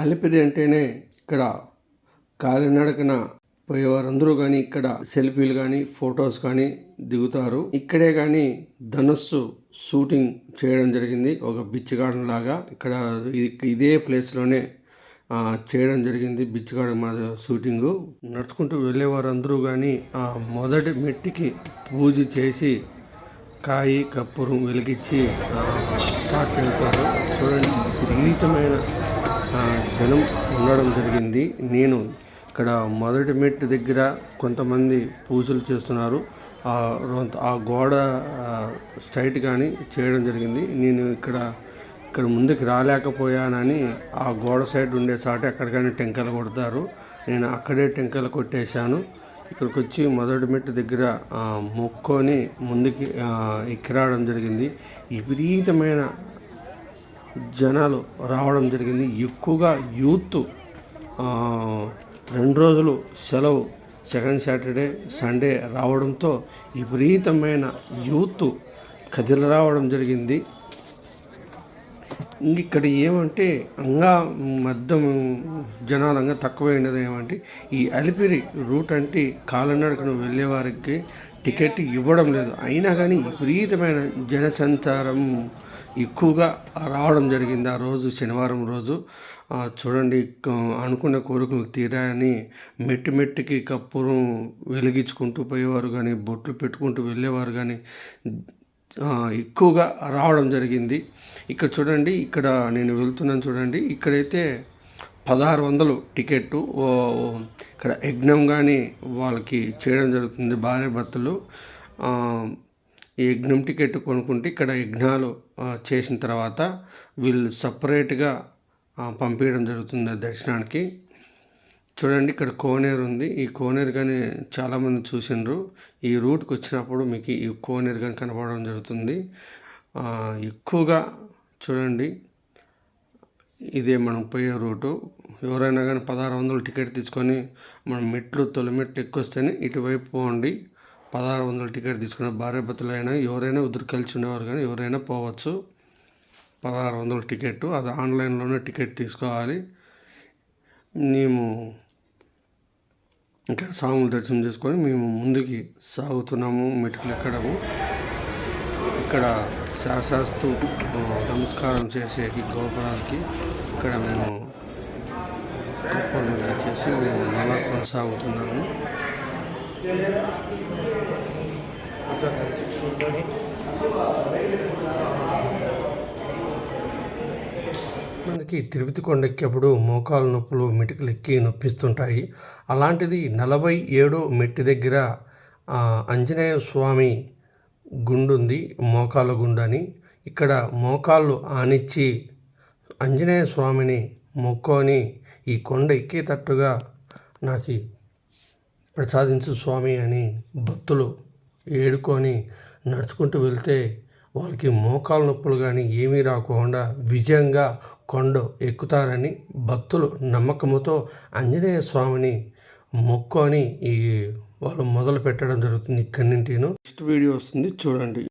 అలిపిరి అంటేనే ఇక్కడ కాలినడకన పోయేవారందరూ కానీ ఇక్కడ సెల్ఫీలు కానీ ఫొటోస్ కానీ దిగుతారు. ఇక్కడే కానీ ధనుస్సు షూటింగ్ చేయడం జరిగింది. ఒక బిచ్చిగార్డెన్ లాగా ఇక్కడ ఇదే ప్లేస్లోనే చేయడం జరిగింది బిచ్చిగాడ మా షూటింగ్. నడుచుకుంటూ వెళ్ళేవారందరూ కానీ ఆ మొదటి మెట్టికి పూజ చేసి కాయి కప్పురం వెలిగించి స్టార్ట్ చేస్తారు. చూడండి విపరీతమైన జనం ఉండడం జరిగింది. నేను ఇక్కడ మొదటి మెట్టు దగ్గర కొంతమంది పూజలు చేస్తున్నారు. ఆ గోడ స్ట్రైట్ కానీ చేయడం జరిగింది. నేను ఇక్కడ ఇక్కడ ముందుకు రాలేకపోయానని ఆ గోడ సైడ్ ఉండే సాటి ఎక్కడికైనా టెంకలు కొడతారు. నేను అక్కడే టెంకలు కొట్టేశాను. ఇక్కడికి వచ్చి మొదటి మెట్టు దగ్గర మొక్కొని ముందుకి ఎక్కిరావడం జరిగింది. విపరీతమైన జనాలు రావడం జరిగింది. ఎక్కువగా యూత్ రెండు రోజులు సెలవు సెకండ్ సాటర్డే సండే రావడంతో విపరీతమైన యూత్ కదిలి రావడం జరిగింది. ఇక్కడ ఏమంటే అంగా మద్దం జనాలు అంగా తక్కువైనది ఏమంటే ఈ అలిపిరి రూట్ అంటే కాలినడకను వెళ్ళే వారికి టికెట్ ఇవ్వడం లేదు. అయినా కానీ విపరీతమైన జనసంచారం ఎక్కువగా రావడం జరిగింది ఆ రోజు శనివారం రోజు. చూడండి అనుకున్న కోరికలు తీరాయని మెట్టి మెట్టికి కప్పురం వెలిగించుకుంటూ పోయేవారు కానీ బొట్లు పెట్టుకుంటూ వెళ్ళేవారు కానీ ఎక్కువగా రావడం జరిగింది. ఇక్కడ చూడండి ఇక్కడ నేను వెళ్తున్నాను చూడండి. ఇక్కడైతే పదహారు వందలు టికెట్టు ఇక్కడ యజ్ఞం కానీ వాళ్ళకి చేయడం జరుగుతుంది భార్య భర్తలు. ఈ యజ్ఞం టికెట్ కొనుక్కుంటే ఇక్కడ యజ్ఞాలు చేసిన తర్వాత వీళ్ళు సపరేట్గా పంపించడం జరుగుతుంది దర్శనానికి. చూడండి ఇక్కడ కోనేరు ఉంది. ఈ కోనేరు కానీ చాలామంది చూసిండ్రు. ఈ రూట్కి వచ్చినప్పుడు మీకు ఈ కోనేరు కానీ కనపడడం జరుగుతుంది. ఎక్కువగా చూడండి ఇదే మనం పోయే రూటు. ఎవరైనా కానీ పదహారు వందలు టికెట్ తీసుకొని మనం మెట్లు తొలి మెట్లు ఎక్కువస్తేనే ఇటువైపు పోండి. పదహారు వందలు టికెట్ తీసుకున్న భార్య భర్తలు అయినా ఎవరైనా ఉదురు కలిసి ఉండేవారు కానీ ఎవరైనా పోవచ్చు. పదహారు వందల టికెట్ అది ఆన్లైన్లోనే టికెట్ తీసుకోవాలి. మేము ఇక్కడ స్వాములు దర్శనం చేసుకొని మేము ముందుకి సాగుతున్నాము. మెటుకులు ఎక్కడము. ఇక్కడ శాస్త్రాస్తు నమస్కారం చేసేకి గోపురానికి ఇక్కడ మేము కప్పల చేసి మేము నెల కొనసాగుతున్నాము. మనకి తిరుపతి కొండెక్కేప్పుడు మోకాలు నొప్పులు మెటికలు ఎక్కి నొప్పిస్తుంటాయి. అలాంటిది నలభై ఏడో మెట్టి దగ్గర ఆంజనేయ స్వామి గుండు ఉంది మోకాళ్ళ గుండు అని ఇక్కడ మోకాళ్ళు ఆనిచ్చి ఆంజనేయ స్వామిని మొక్కొని ఈ కొండ ఎక్కేటట్టుగా నాకు ప్రసాదించు స్వామి అని భక్తులు ఏడుకొని నడుచుకుంటూ వెళ్తే వాళ్ళకి మోకాలు నొప్పులు కానీ ఏమీ రాకుండా విజయంగా కొండ ఎక్కుతారని భక్తులు నమ్మకముతో ఆంజనేయ స్వామిని మొక్కొని ఈ వాళ్ళు మొదలు పెట్టడం జరుగుతుంది ఇక్కడి నుండి నెక్స్ట్ వీడియో వస్తుంది. చూడండి.